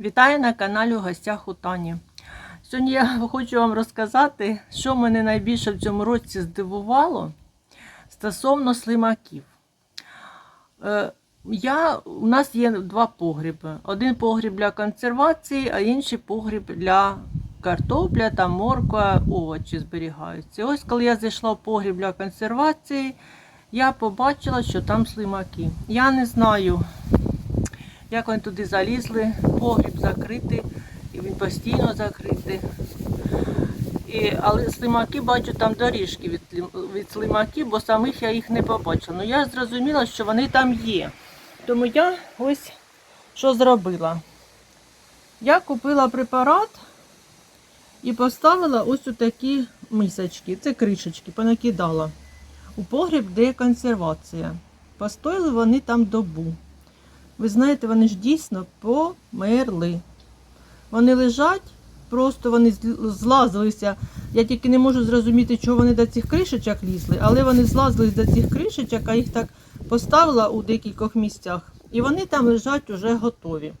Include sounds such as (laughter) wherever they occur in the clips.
Вітаю на каналі у гостях у Тані. Сьогодні я (laughs) хочу вам розказати, що мене найбільше в цьому році здивувало стосовно слимаків. Е, Я, у нас є два погріби. Один погріб для консервації, а інший погріб для картопля та морква, овочі зберігаються. Ось коли я зайшла в погріб для консервації, я побачила, що там слимаки. Я не знаю, як вони туди залізли, погріб закритий, і він постійно закритий. І, але слимаки бачу там доріжки від, від слимаків, бо самих я їх не побачила. Ну я зрозуміла, що вони там є. Тому я ось що зробила. Я купила препарат і поставила ось у такі мисочки. Це кришечки, понакидала. У погріб, де консервація. Постояли вони там добу. Ви знаєте, вони ж дійсно померли. Вони лежать, просто вони злазилися. Я тільки не можу зрозуміти, чого вони до цих кришечок лізли, але вони злазили до цих кришечок, а їх так поставила у декількох місцях. І вони там лежать уже готові.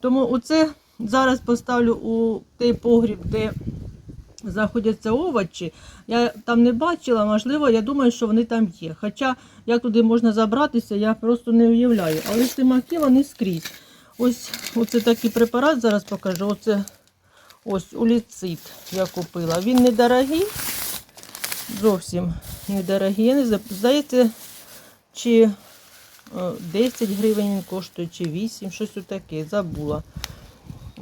Тому оце зараз поставлю у той погріб, де знаходяться овочі. Я там не бачила, можливо, я думаю, що вони там є. Хоча як туди можна забратися, я просто не уявляю. Але слимаки вони скрізь. Ось оце такий препарат, зараз покажу. Оце ось уліцит я купила. Він недорогий, зовсім недорогий. Я не здається, чи е, 10 гривень він коштує, чи 8, щось таке, забула.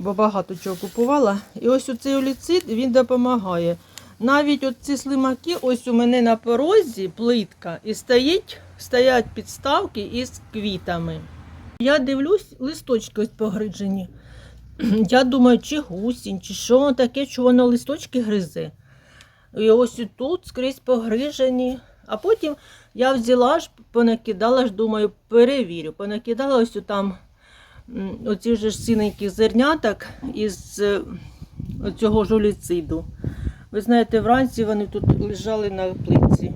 Бо багато чого купувала. І ось оцей оліцит він допомагає. Навіть оці слимаки, ось у мене на порозі плитка, і стоїть, стоять підставки із квітами. Я дивлюсь, листочки ось погриджені. (clears throat) Я думаю, чи гусінь, чи що таке, що воно листочки гризе. І ось і тут скрізь погрижені. А потім я взяла ж, понакидала ж, думаю, перевірю. Понакидала ось там оці ж синенькі зерняток із е, цього жоліциду. Ви знаєте, вранці вони тут лежали на плитці.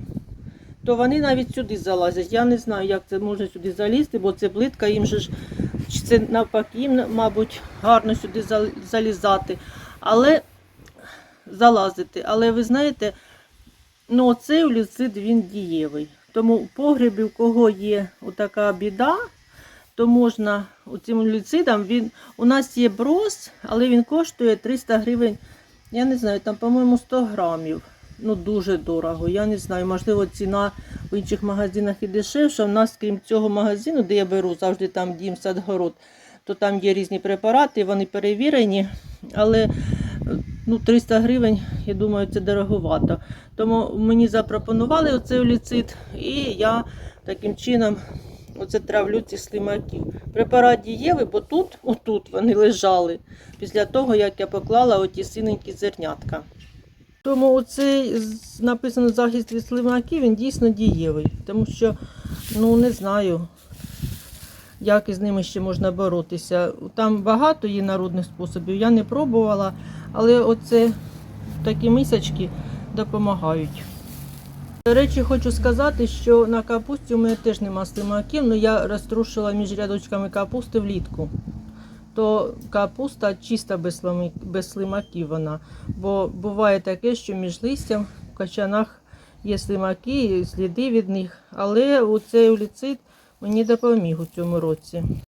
То вони навіть сюди залазять. Я не знаю, як це може сюди залізти, бо це плитка, їм же ж це навпаки, їм, мабуть, гарно сюди залізати. Але залазити. Але ви знаєте, ну оцей улюцид він дієвий. Тому в погребі, у кого є така біда, то можна цим люцидом, він у нас є брос, але він коштує 300 гривень. Я не знаю, там, по-моєму, 100 грамів. Ну, дуже дорого. Я не знаю, можливо, ціна в інших магазинах і дешевша. У нас, крім цього магазину, де я беру завжди там дім садгород, то там є різні препарати, вони перевірені. Але ну, 300 гривень, я думаю, це дороговато. Тому мені запропонували оцей оліцит, і я таким чином оце травлю ці слимаків. Препарат дієвий, бо тут, отут вони лежали після того, як я поклала оті синенькі зернятка. Тому оцей написано захист від слимаків, він дійсно дієвий. Тому що, ну не знаю, як із ними ще можна боротися. Там багато є народних способів, я не пробувала, але оце такі мисочки допомагають. До речі, хочу сказати, що на капусті у мене теж нема слимаків, але я розтрушила між рядочками капусти влітку. То капуста чиста без слимаків вона. Бо буває таке, що між листям в качанах є слимаки, сліди від них. Але оцей уліцит мені допоміг у цьому році.